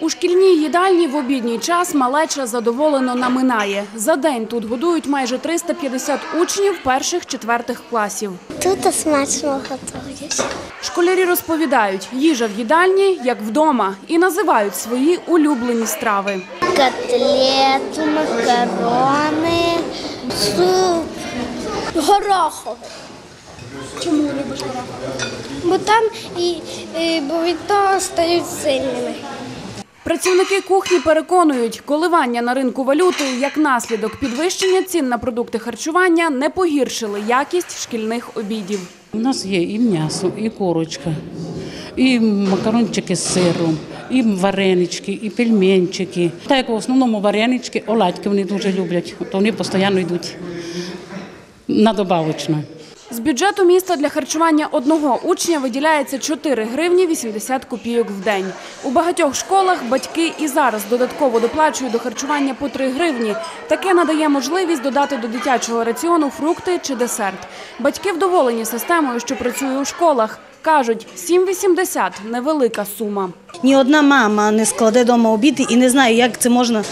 У шкільній їдальні в обідній час малеча задоволено наминає. За день тут годують майже 350 учнів перших-четвертих класів. Тут смачно готують. Школярі розповідають, їжа в їдальні як вдома, і називають свої улюблені страви. Котлету, макарони, суп. Гороховий. Чому любиш горох? Бо там і, і бо від того стають сильними. Працівники кухні переконують, коливання на ринку валюти як наслідок підвищення цін на продукти харчування не погіршили якість шкільних обідів. У нас є і м'ясо, і корочка, і макарончики з сиром, і варенички, і пельменчики. Так як в основному варенички, оладьки вони дуже люблять, то вони постійно йдуть на добавочну. З бюджету міста для харчування одного учня виділяється 4 гривні 80 копійок в день. У багатьох школах батьки і зараз додатково доплачують до харчування по 3 гривні. Таке надає можливість додати до дитячого раціону фрукти чи десерт. Батьки вдоволені системою, що працює у школах. Кажуть, 7,80 – невелика сума. Ні одна мама не складе вдома обіди і не знає, як це можна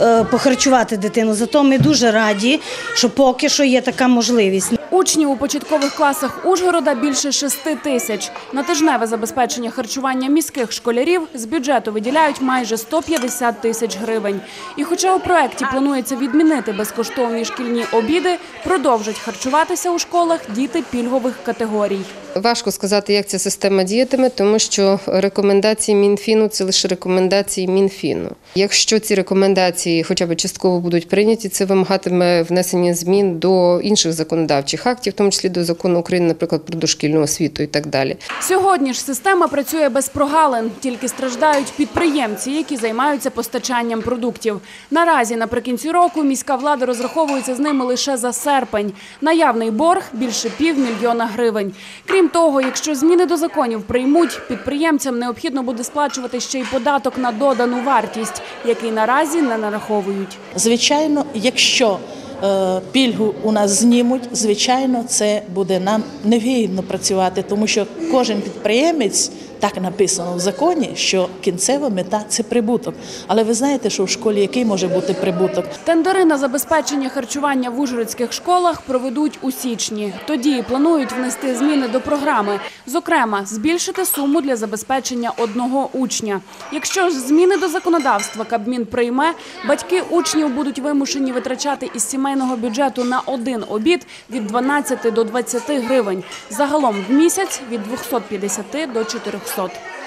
е, похарчувати дитину. Зато ми дуже раді, що поки що є така можливість. Учнів у початкових класах Ужгорода більше 6 тисяч. На тижневе забезпечення харчування міських школярів з бюджету виділяють майже 150 тисяч гривень. І хоча у проєкті планується відмінити безкоштовні шкільні обіди, продовжать харчуватися у школах діти пільгових категорій. Важко сказати, як ця система діятиме, тому що рекомендації Мінфіну це лише рекомендації Мінфіну. Якщо ці рекомендації хоча б частково будуть прийняті, це вимагатиме внесення змін до інших законодавчих актів, в тому числі до закону України, наприклад, про дошкільну освіту і так далі. Сьогодні ж система працює без прогалин, тільки страждають підприємці, які займаються постачанням продуктів. Наразі наприкінці року міська влада розраховується з ними лише за серпень. Наявний борг більше півмільйона гривень. Крім того, якщо зміни до законів приймуть, підприємцям необхідно буде сплачувати ще й податок на додану вартість, який наразі не нараховують. Звичайно, якщо пільгу у нас знімуть, звичайно, це буде нам невигідно працювати, тому що кожен підприємець. Так написано в законі, що кінцева мета це прибуток. Але ви знаєте, що в школі який може бути прибуток? Тендери на забезпечення харчування в ужгородських школах проведуть у січні. Тоді планують внести зміни до програми. Зокрема, збільшити суму для забезпечення одного учня. Якщо ж зміни до законодавства Кабмін прийме, батьки учнів будуть вимушені витрачати із сімейного бюджету на один обід від 12 до 20 гривень. Загалом в місяць від 250 до 400. sot.